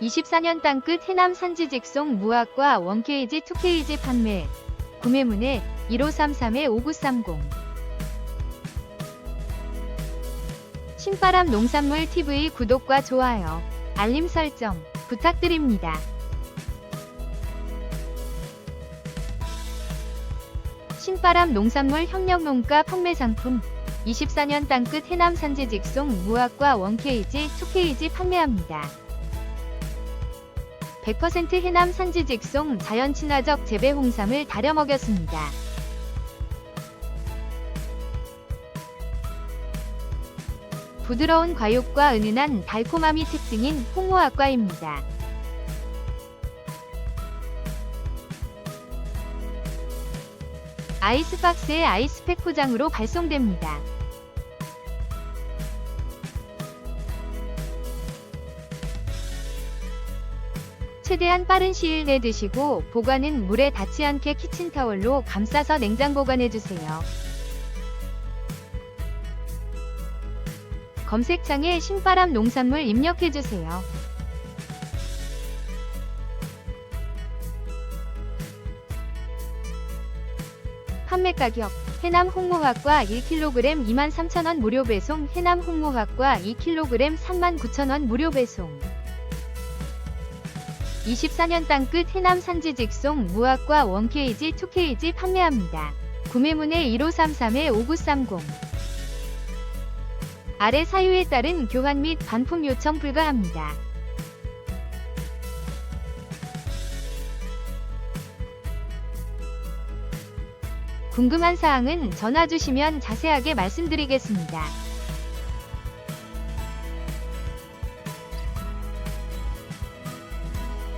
24년 땅끝 해남 산지 직송 무학과 1KG 2KG 판매 구매문의 1533-5930 신바람 농산물 TV 구독과 좋아요, 알림 설정 부탁드립니다. 신바람 농산물 협력농가 판매 상품 24년 땅끝 해남 산지 직송 무학과 1KG, 2KG 판매합니다. 100% 해남 산지 직송 자연 친화적 재배 홍삼을 다려 먹였습니다. 부드러운 과육과 은은한 달콤함이 특징인 홍모학과입니다. 아이스박스에 아이스팩 포장으로 발송됩니다. 최대한 빠른 시일 내 드시고 보관은 물에 닿지 않게 키친타월로 감싸서 냉장 보관해주세요. 검색창에 신바람 농산물 입력해주세요. 판매 가격 해남 홍모학과 1kg 23,000원 무료 배송 해남 홍모학과 2kg 39,000원 무료 배송 24년 땅끝 해남 산지 직송 무학과 1KG 2KG 판매합니다. 구매문의 1533-5930 아래 사유에 따른 교환 및 반품 요청 불가합니다. 궁금한 사항은 전화 주시면 자세하게 말씀드리겠습니다.